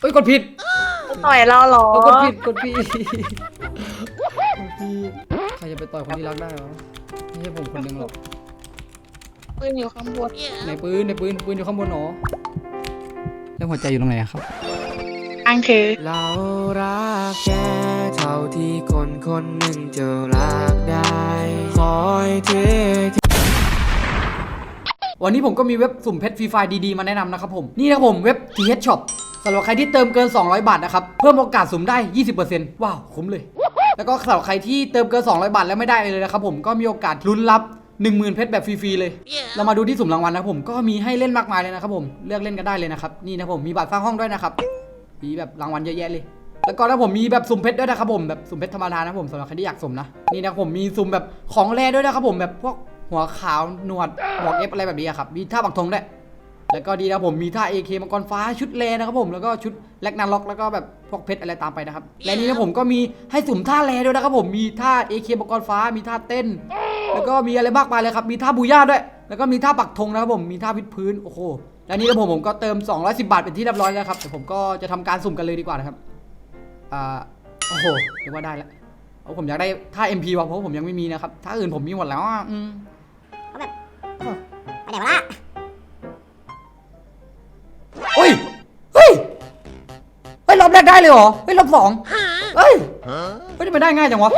เอ้ยกดผิดต่อยเราเหรอ เอ้ยกดผิดกดผิดกดผิดใครจะไปต่อยคนที่รักได้วะไม่ใช่ผมคนหนึงหรอกปืนอยู่ข้างบนในปืนในปืนปืนอยู่ข้างบนหนอแล้วหัวใจอยู่ตรงไหนอะครับ อังคือ เรารักแค่เท่าที่คนคนหนึ่งจะรักได้ คอยเทวันนี้ผมก็มีเว็บสุ่มเพชรฟรีไฟล์ดีๆ มาแนะนำนะครับผม นี่นะครับผมเว็บ TH Shop สำหรับใครที่เติมเกิน 200 บาทนะครับ เพิ่มโอกาสสุ่มได้ 20%ว้าว คุ้มเลย แล้วก็สำหรับใครที่เติมเกิน 200 บาทแล้วไม่ได้เลยนะครับผมก็มีโอกาสลุ้นรับ 10,000 เพชรแบบฟรี ๆ เลย เรามาดูที่สุ่มรางวัลนะครับผมก็มีให้เล่นมากมายเลยนะครับผมเลือกเล่นกันได้เลยนะครับนี่นะครับผมมีบัตรสร้างห้องด้วยนะครับมีแบบรางวัลเยอะแยะเลยแล้วก็ถ้าผมมีแบบสุ่มเพชรด้วยนะครับผมแบบสุ่มเพชรธรรมดานะผมสำหรับใครที่อยากสุ่มนะนี่นะครับผมมีสุ่มแบบของแร่ด้วยนะครับผมแบบพวกหัวขาวหนวดหมวกเอฟอะไรแบบนี้อะครับมีท่าปักธงด้วย แล้วก็ดีนะครับผมมีท่า AK มังกรฟ้าชุดแรนะครับผมแล้วก็ชุดแลกนาล็อกแล้วก็แบบพวกเพชรอะไรตามไปนะครับและนี่นะผมก็มีให้สุ่มท่าแรด้วยนะครับผมมีท่า AK มังกรฟ้ามีท่าเต้น แล้วก็มีอะไรมากมายเลยครับมีท่าบูย่าด้วย แล้วก็มีท่าปักธงนะครับผมมีท่าวิดพื้นโอ้โหแล้วนี่นะผมผมก็เติม 210 บาทเป็นที่เรียบร้อยแล้วครับเดี๋ยวผมก็จะทำการสุ่มกันเลยดีกว่านะครับอ่าโอ้โหเรียกว่าได้แล้วเอาผมอยากได้ท่า MP ว่ะเพราะผมยังไม่มีนะครับท่าอื่นผมมีหมดแล้วอะอืมเขาแบบโอ้โหไปไหนวะล่ะเฮ้ย เฮ้ย เฮ้ยรอบแรกได้เลยเหรอ เฮ้ยรอบสองเฮ้ย เฮ้ยทำไมได้ง่ายจังวะ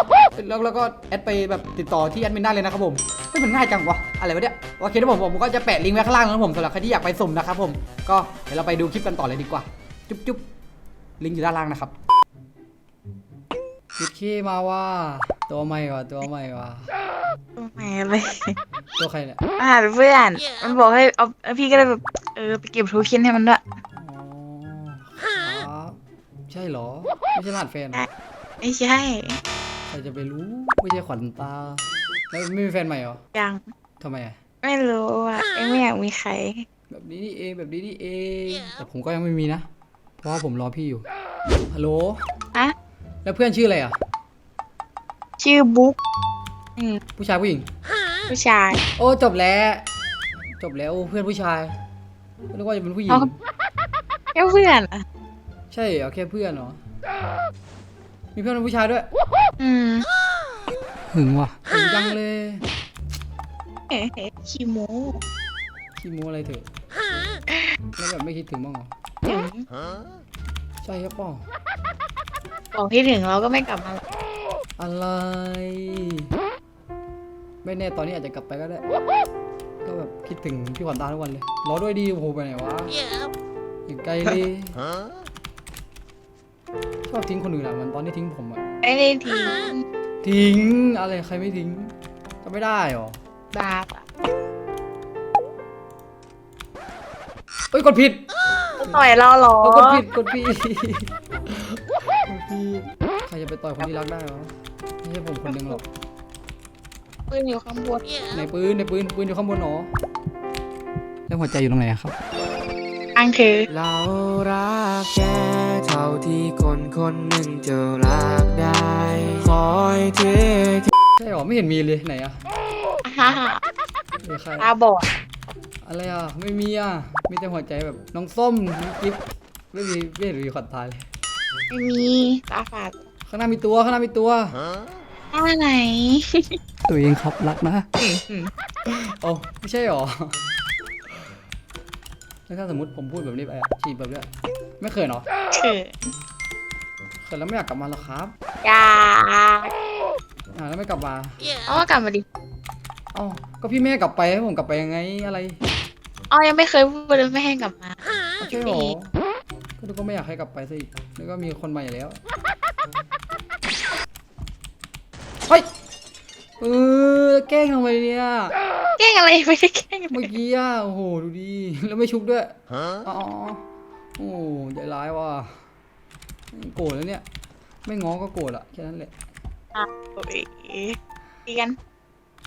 แล้วแล้วก็แอดไปแบบติดต่อที่แอดมินได้เลยนะครับผม เฮ้ยมันง่ายจังวะ อะไรวะเนี่ยโอเคนะผมผมก็จะแปะลิงก์ไว้ข้างล่างนะครับผมสำหรับใครที่อยากไปสุ่มนะครับผม ก็เดี๋ยวเราไปดูคลิปกันต่อเลยดีกว่า จุ๊บจุ๊บลิงก์อยู่ด้านล่างนะครับคิดขี้มาว่า ตัวใหม่ว่ะตัวใหม่ว่ะแหมเลยตัวใครเนี่ยมาหาเพื่อน มันบอกให้เอาเอาพี่ก็เลยแบบเออไปเก็บทูเค็นให้มันด้วยอ๋อครับใช่เหรอ ไม่ใช่รหัสแฟนเหรอไม่ใช่ใครจะไปรู้ไม่ใช่ขวัญตา แล้วไม่มีแฟนใหม่เหรอยังทำไมอะไม่รู้อะเอ็งไม่อยากมีใคร แบบนี้นี่เองแบบนี้นี่เองแต่ผมก็ยังไม่มีนะ เพราะว่าผมรอพี่อยู่ฮัลโหลอะแล้วเพื่อนชื่ออะไรอะ ชื่อบุ๊กอืมผู้ชายผู้หญิง ผู้ชาย โอ้จบแล้ว จบแล้วโอ้เพื่อนผู้ชายนึกว่าจะเป็นผู้หญิง เอา แค่เพื่อนอะใช่เหรอแค่เพื่อนเหรอ มีเพื่อนเป็นผู้ชายด้วย อืมหึงว่ะหึงจังเลยเฮ้ยขี้โม้ขี้โม้อะไรเถอะแล้วแบบไม่คิดถึงบ้างเหรอ ถึง ใช่ครับป่ะบอกที่ถึงเราก็ไม่กลับมาหรอก อะไร ไม่แน่ตอนนี้อาจจะกลับไปก็ได้ ก็แบบคิดถึงพี่ขวัญตาทุกวันเลย รอด้วยดีโอ้โหไปไหนวะอยู่ไกลเลยชอบทิ้งคนอื่นอะเหมันตอนที่ทิ้งผมอะไม่ได้ทิ้งทิ้งอะไรใครไม่ทิ้งก็ไม่ได้หรอบาปอะเอ้ยกดผิดต่อยเราเหรอเอ้ยกดผิดกดผิดกดผิดใครจะไปต่อยคนที่รักได้วะ ไม่ใช่ผมคนหนึงหรอกปืนอยู่ข้างบนในปืนในปืนปืนอยู่ข้างบนหนอแล้วหัวใจอยู่ตรงไหนอะครับ อังคือเรารักแค่เท่าที่คนคนหนึ่งจะรักได้ คอยเทใช่หรอไม่เห็นมีเลยไหนอะฮ่าฮ่าเดี๋ยวใครตาบอดอะไรอะไม่มีอะมีแต่หัวใจแบบน้องส้มน้องกิฟไม่มีไม่เห็นมีขวัญตายเลยไม่มีตาฝาด ข้างหน้ามีตัวข้างหน้ามีตัวตาไหน ตัวเองครับรักนะอืมอืมโอ้ไม่ใช่หรอแล้วถ้าสมมติผมพูดแบบนี้ไปอะฉีดแบบเนี้ยไม่เคยเนาะคือเคยแล้วไม่อยากกลับมาหรอครับอยากอ่าแล้วไม่กลับมาเอาก็กลับมาดิเอ้าก็พี่แม่ให้กลับไปให้ผมกลับไปยังไงอะไรอ๋อยังไม่เคยพูดเลยไม่ให้กลับมาไม่ใช่หรอก็ดูก็ไม่อยากให้กลับไปซะอีกแล้วก็มีคนใหม่แล้ว ฮ้ยเออแกล้งทำไมเนี่ยแกล้งอะไรไม่ได้แกล้งอะไรเมื่อกี้อะโอ้โหดูดีแล้วไม่ชุบด้วยอ๋อโอ้โหใจร้ายว่ะโกรธแล้วเนี่ย ไม่ง้อก็โกรธอะแค่นั้นแหละโอ้ยตีกัน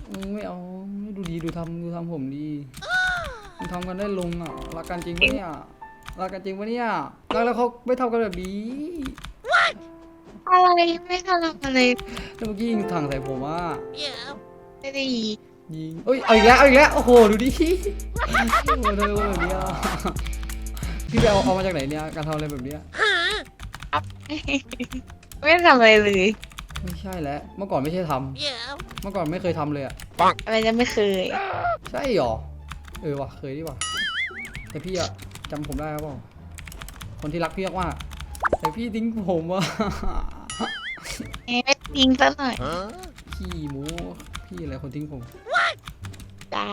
อืมไม่เอาไม่ดูดีดูทำดูทำผมดีมันทำกันได้ลงอะรักกันจริงปะเนี่ยรักกันจริงปะเนี่ยรักแล้วเขาไม่ทำกันแบบนี้ อะไรไม่ทำอะไรแล้วเมื่อกี้ยิงถังใส่ผมอะไม่ได้ยินยิงเอ้ยเอาอีกแล้วเอาอีกแล้วโอ้โหดูดิโอ้โหทำไมเป็นแบบนี้อะพี่ไปเอาเอามาจากไหนเนี่ยการทำอะไรแบบเนี้ยไม่ได้ทำอะไรเลยไม่ใช่แล้วเมื่อก่อนไม่ใช่ทำเมื่อก่อนไม่เคยทำเลยอะอะไรจะไม่เคยใช่หรอเออว่ะเคยดีว่ะแต่พี่อะจำผมได้หรือเปล่าคนที่รักพี่มากๆแต่พี่ทิ้งผมว่ะ เอ๊ะไม่จริงซะหน่อยพี่หมู พี่อะไรคนทิ้งผม จ้า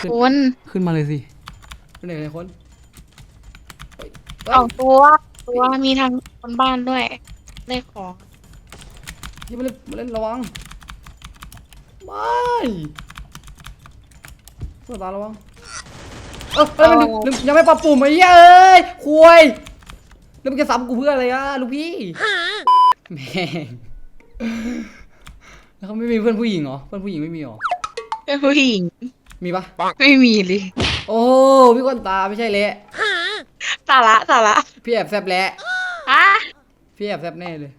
ขึ้นคุณขึ้นมาเลยสิเป็นไหนกันคนเฮ้ยเฮ้ยสองตัว ตัวมีทางคนบ้านด้วยได้ของอย่ามาเล่นมาเล่นระวังไม่เพื่อนตาระวังเออเอ้ยมันลืมยังไม่ปรับปุ่มไอ้เหี้ยเอ้ยคุยแล้วมึงจะซ้ำกูเพื่ออะไรอะลูกพี่แม่ง แล้วเขาไม่มีเพื่อนผู้หญิงเหรอ เพื่อนผู้หญิงไม่มีเหรอ เป็นผู้หญิงมีปะไม่มีเลยโอ้พี่ก้นตาไม่ใช่เละสาระสาระพี่แอบแซบแหละฮะพี่แอบแซบแน่เลย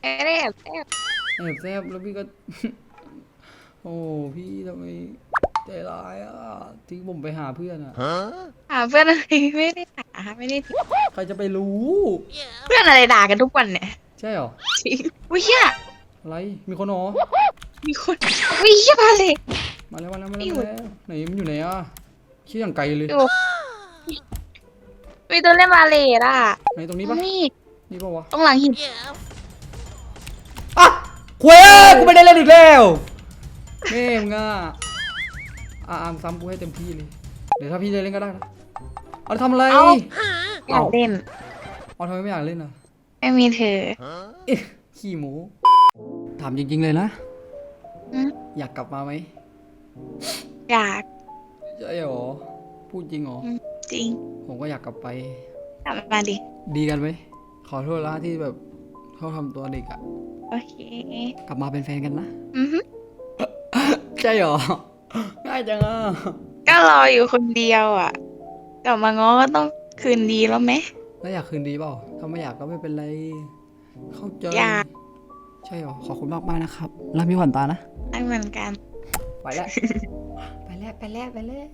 ไม่ได้แอบแอบแอบแซบแล้วพี่ก็ โอ้พี่ทำไมใจร้ายอะทิ้งผมไปหาเพื่อนอะหาเพื่อนอะไรไม่ได้หาไม่ได้ทิ้งใครจะไปรู้ เพื่อนอะไรด่ากันทุกวันเนี่ยใช่เหรอจริงอุ้ยเหี้ยอะไรมีคนเหรอมีคนอุ้ยเหี้ยมาเลย มาแล้วมาแล้วมาไม่แล้วอยู่มาแล้วไหนมันอยู่ไหนอะชื่ออย่างไกลเลยดูมีตัวเล่นมาเลยอะไหนตรงนี้ปะนี่นี่ปะวะตรงหลังหินอะคุยเอ้ยกูไม่ได้เล่นอีกแล้วแม่มึงอะอะอะซ้ำกูให้เต็มที่เลยเดี๋ยวถ้าพี่จะเล่นก็ได้นะเอาทำอะไรอยากเล่นเอาทำไมไม่อยากเล่นอะ ไม่มีเธอเอ๊ะขี้หมู ถามจริง ๆ เลยนะอืม อยากกลับมาไหมอยากใช่หรอ พูดจริงหรออืมจริงผมก็อยากกลับไป กลับมาดิ ดีกันไหม ขอโทษละที่แบบเขาทำตัวเด็กอะโอเค กลับมาเป็นแฟนกันนะ อือฮึใช่หรอ ง่ายจังอะก็รออยู่คนเดียวอะกลับมาง้อก็ต้องคืนดีแล้วไหม แล้วอยากคืนดีเปล่าถ้าไม่อยากก็ไม่เป็นไร เข้าใจอยาก ใช่หรอ ขอบคุณมากมากๆนะครับ แล้วมีขวัญตานะ ได้เหมือนกัน ไปแล้ว ไปแล้วไปแล้วไปแล้ว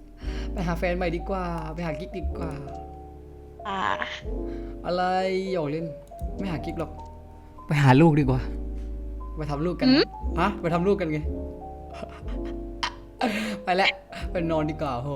ไปหาแฟนใหม่ดีกว่า ไปหากิ๊กดีกว่า อ่า อะไรหยอกเล่น ไม่หากิ๊กหรอก ไปหาลูกดีกว่า ไปทำลูกกัน หืม ฮะ ไปทำลูกกันไง ไปแล้วไปนอนดีกว่าโห